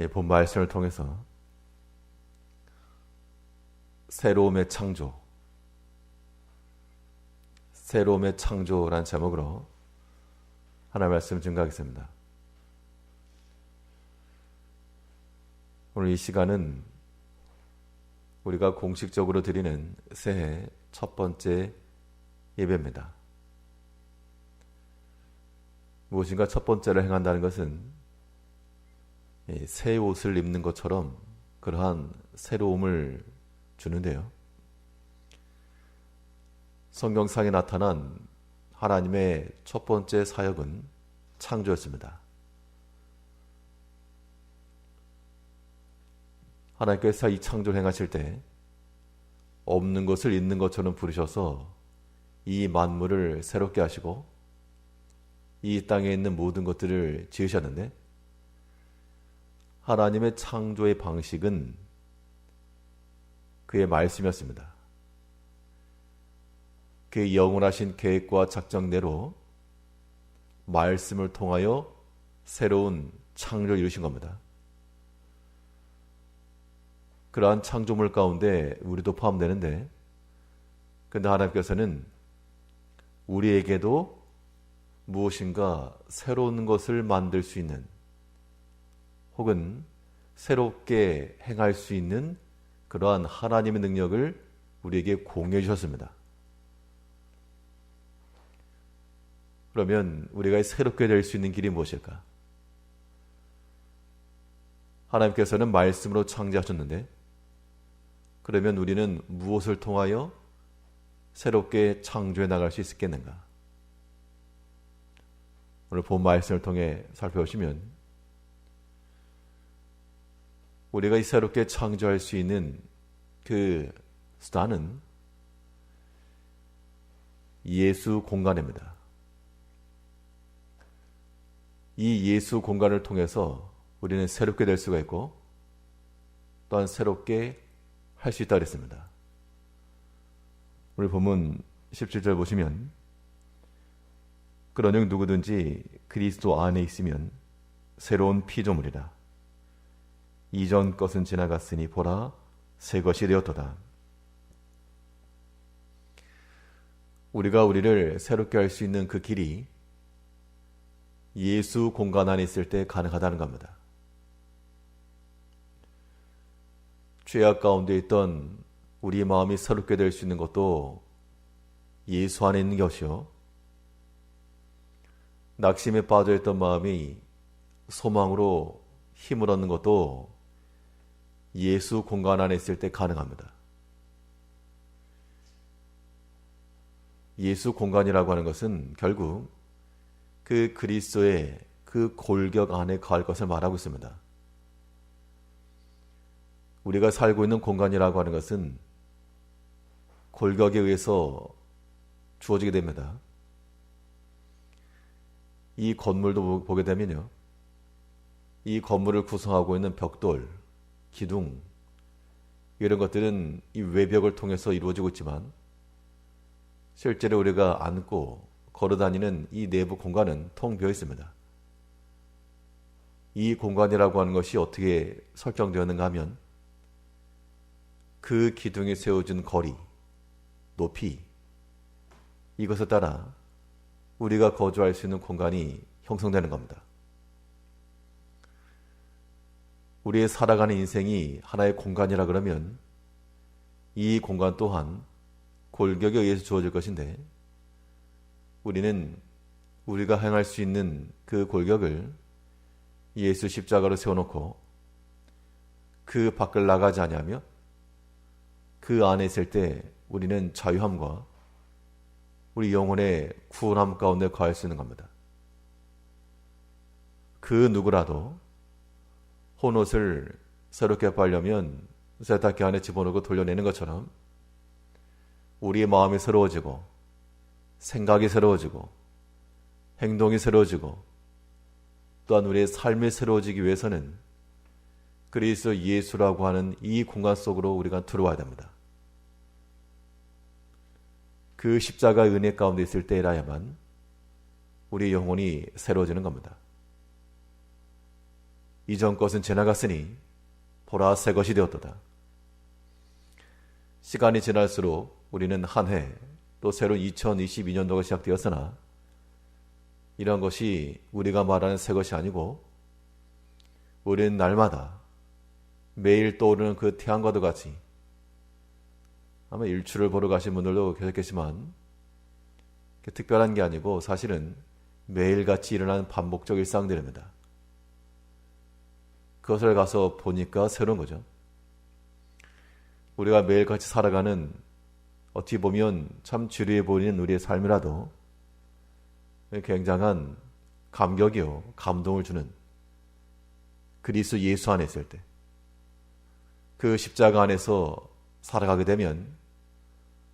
예, 본 말씀을 통해서 새로움의 창조, 새로움의 창조란 제목으로 하나 말씀 증가하겠습니다. 오늘 이 시간은 우리가 공식적으로 드리는 새해 첫 번째 예배입니다. 무엇인가 첫 번째를 행한다는 것은 새 옷을 입는 것처럼 그러한 새로움을 주는데요. 성경상에 나타난 하나님의 첫 번째 사역은 창조였습니다. 하나님께서 이 창조를 행하실 때 없는 것을 있는 것처럼 부르셔서 이 만물을 새롭게 하시고 이 땅에 있는 모든 것들을 지으셨는데 하나님의 창조의 방식은 그의 말씀이었습니다. 그의 영원하신 계획과 작정대로 말씀을 통하여 새로운 창조를 이루신 겁니다. 그러한 창조물 가운데 우리도 포함되는데, 근데 하나님께서는 우리에게도 무엇인가 새로운 것을 만들 수 있는 혹은 새롭게 행할 수 있는 그러한 하나님의 능력을 우리에게 공유해 주셨습니다. 그러면 우리가 새롭게 될 수 있는 길이 무엇일까? 하나님께서는 말씀으로 창조하셨는데, 그러면 우리는 무엇을 통하여 새롭게 창조해 나갈 수 있겠는가? 오늘 본 말씀을 통해 살펴보시면 우리가 이 새롭게 창조할 수 있는 그 수단은 예수 공간입니다. 이 예수 공간을 통해서 우리는 새롭게 될 수가 있고 또한 새롭게 할 수 있다 그랬습니다. 우리 본문 17절 보시면 그러녕 누구든지 그리스도 안에 있으면 새로운 피조물이라 이전 것은 지나갔으니 보라 새 것이 되었도다. 우리가 우리를 새롭게 할 수 있는 그 길이 예수 공간 안에 있을 때 가능하다는 겁니다. 죄악 가운데 있던 우리 마음이 새롭게 될 수 있는 것도 예수 안에 있는 것이요. 낙심에 빠져있던 마음이 소망으로 힘을 얻는 것도 예수 공간 안에 있을 때 가능합니다. 예수 공간이라고 하는 것은 결국 그 그리스도의 그 골격 안에 거할 것을 말하고 있습니다. 우리가 살고 있는 공간이라고 하는 것은 골격에 의해서 주어지게 됩니다. 이 건물도 보게 되면요. 이 건물을 구성하고 있는 벽돌, 기둥, 이런 것들은 이 외벽을 통해서 이루어지고 있지만 실제로 우리가 앉고 걸어 다니는 이 내부 공간은 통 비어 있습니다. 이 공간이라고 하는 것이 어떻게 설정되었는가 하면 그 기둥에 세워진 거리, 높이, 이것에 따라 우리가 거주할 수 있는 공간이 형성되는 겁니다. 우리의 살아가는 인생이 하나의 공간이라 그러면 이 공간 또한 골격에 의해서 주어질 것인데 우리는 우리가 행할 수 있는 그 골격을 예수 십자가로 세워놓고 그 밖을 나가지 아니하며 그 안에 있을 때 우리는 자유함과 우리 영혼의 구원함 가운데 거할 수 있는 겁니다. 그 누구라도 혼옷을 새롭게 빨려면 세탁기 안에 집어넣고 돌려내는 것처럼 우리의 마음이 새로워지고 생각이 새로워지고 행동이 새로워지고 또한 우리의 삶이 새로워지기 위해서는 그리스도 예수라고 하는 이 공간 속으로 우리가 들어와야 됩니다. 그 십자가 은혜 가운데 있을 때라야만 우리 영혼이 새로워지는 겁니다. 이전 것은 지나갔으니 보라 새 것이 되었도다. 시간이 지날수록 우리는 한 해 또 새로운 2022년도가 시작되었으나 이런 것이 우리가 말하는 새 것이 아니고 우리는 날마다 매일 떠오르는 그 태양과도 같이 아마 일출을 보러 가신 분들도 계셨겠지만 특별한 게 아니고 사실은 매일같이 일어나는 반복적 일상들입니다. 그것을 가서 보니까 새로운 거죠. 우리가 매일 같이 살아가는 어떻게 보면 참 지루해 보이는 우리의 삶이라도 굉장한 감격이요, 감동을 주는 그리스 예수 안에 있을 때, 그 십자가 안에서 살아가게 되면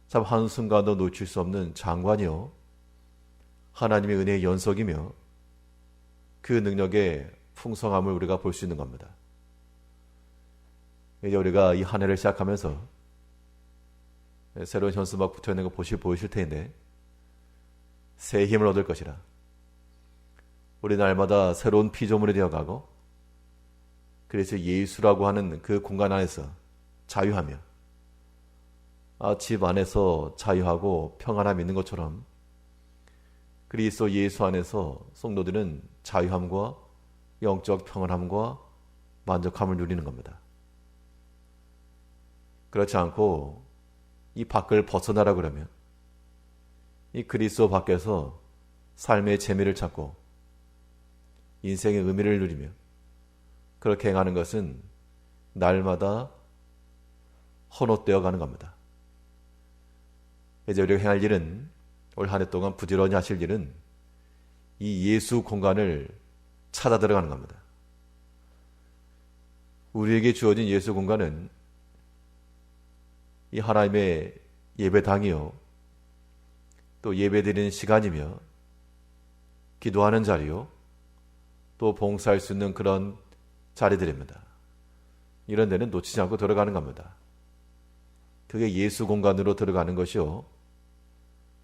참 한순간도 놓칠 수 없는 장관이요, 하나님의 은혜의 연속이며 그 능력의 풍성함을 우리가 볼 수 있는 겁니다. 이제 우리가 이 한 해를 시작하면서 새로운 현수막 붙어 있는 거 보시 보이실 텐데 새 힘을 얻을 것이라. 우리 날마다 새로운 피조물이 되어가고 그래서 예수라고 하는 그 공간 안에서 자유하며 아, 집 안에서 자유하고 평안함 있는 것처럼 그리스도 예수 안에서 성도들은 자유함과 영적 평안함과 만족함을 누리는 겁니다. 그렇지 않고 이 밖을 벗어나라 그러면 이 그리스도 밖에서 삶의 재미를 찾고 인생의 의미를 누리며 그렇게 행하는 것은 날마다 헌옷되어 가는 겁니다. 이제 우리가 행할 일은 올 한 해 동안 부지런히 하실 일은 이 예수 공간을 찾아 들어가는 겁니다. 우리에게 주어진 예수 공간은 이 하나님의 예배당이요. 또 예배드리는 시간이며 기도하는 자리요. 또 봉사할 수 있는 그런 자리들입니다. 이런 데는 놓치지 않고 들어가는 겁니다. 그게 예수 공간으로 들어가는 것이요.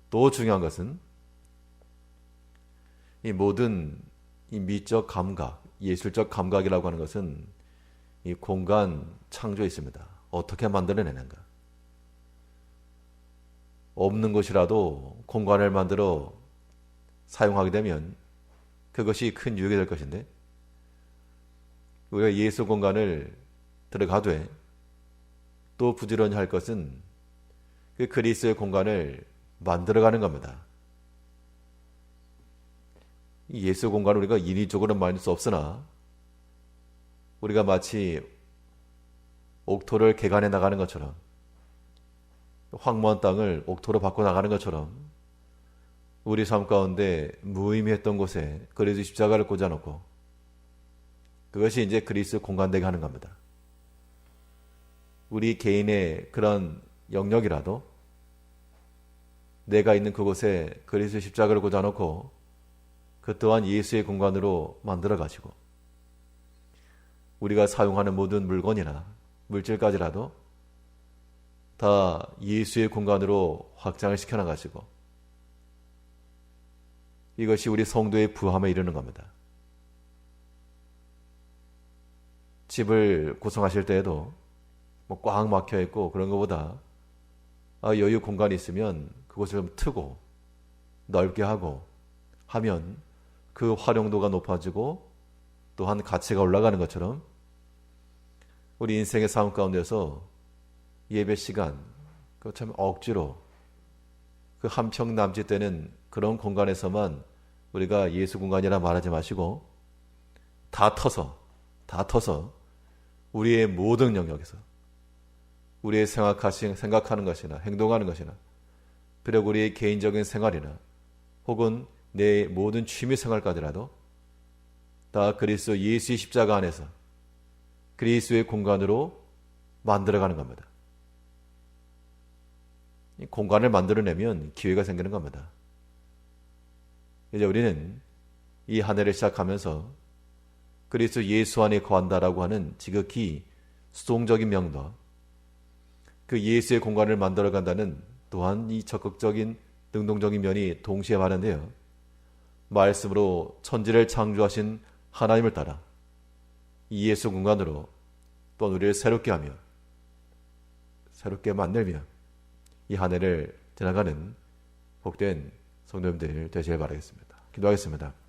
또 중요한 것은 이 모든 이 미적 감각, 예술적 감각이라고 하는 것은 이 공간 창조에 있습니다. 어떻게 만들어내는가? 없는 것이라도 공간을 만들어 사용하게 되면 그것이 큰 유익이 될 것인데 우리가 예수 공간을 들어가되 또 부지런히 할 것은 그 그리스의 공간을 만들어가는 겁니다. 예수 공간을 우리가 인위적으로 만들 수 없으나 우리가 마치 옥토를 개간해 나가는 것처럼 황무한 땅을 옥토로 바꿔 나가는 것처럼 우리 삶 가운데 무의미했던 곳에 그리스 십자가를 꽂아놓고 그것이 이제 그리스 공간되게 하는 겁니다. 우리 개인의 그런 영역이라도 내가 있는 그곳에 그리스 십자가를 꽂아놓고 그 또한 예수의 공간으로 만들어 가지고 우리가 사용하는 모든 물건이나 물질까지라도 다 예수의 공간으로 확장을 시켜 나가시고 이것이 우리 성도의 부함에 이르는 겁니다. 집을 구성하실 때에도 뭐 꽉 막혀 있고 그런 것보다 아, 여유 공간이 있으면 그곳을 좀 트고 넓게 하고 하면 그 활용도가 높아지고 또한 가치가 올라가는 것처럼 우리 인생의 삶 가운데서 예배 시간, 그참 억지로 그 한평 남짓 되는 그런 공간에서만 우리가 예수 공간이라 말하지 마시고 다 터서, 다 터서 우리의 모든 영역에서 우리의 생각하신, 생각하는 것이나 행동하는 것이나 비록 우리의 개인적인 생활이나 혹은 내 모든 취미 생활까지라도 다 그리스도 예수의 십자가 안에서 그리스도의 공간으로 만들어가는 겁니다. 공간을 만들어내면 기회가 생기는 겁니다. 이제 우리는 이 한 해를 시작하면서 그리스도 예수 안에 거한다라고 하는 지극히 수동적인 명도 그 예수의 공간을 만들어 간다는 또한 이 적극적인 능동적인 면이 동시에 많은데요. 말씀으로 천지를 창조하신 하나님을 따라 이 예수 공간으로 또 우리를 새롭게 하며 새롭게 만들며 이 한 해를 지나가는 복된 성도님들 되시길 바라겠습니다. 기도하겠습니다.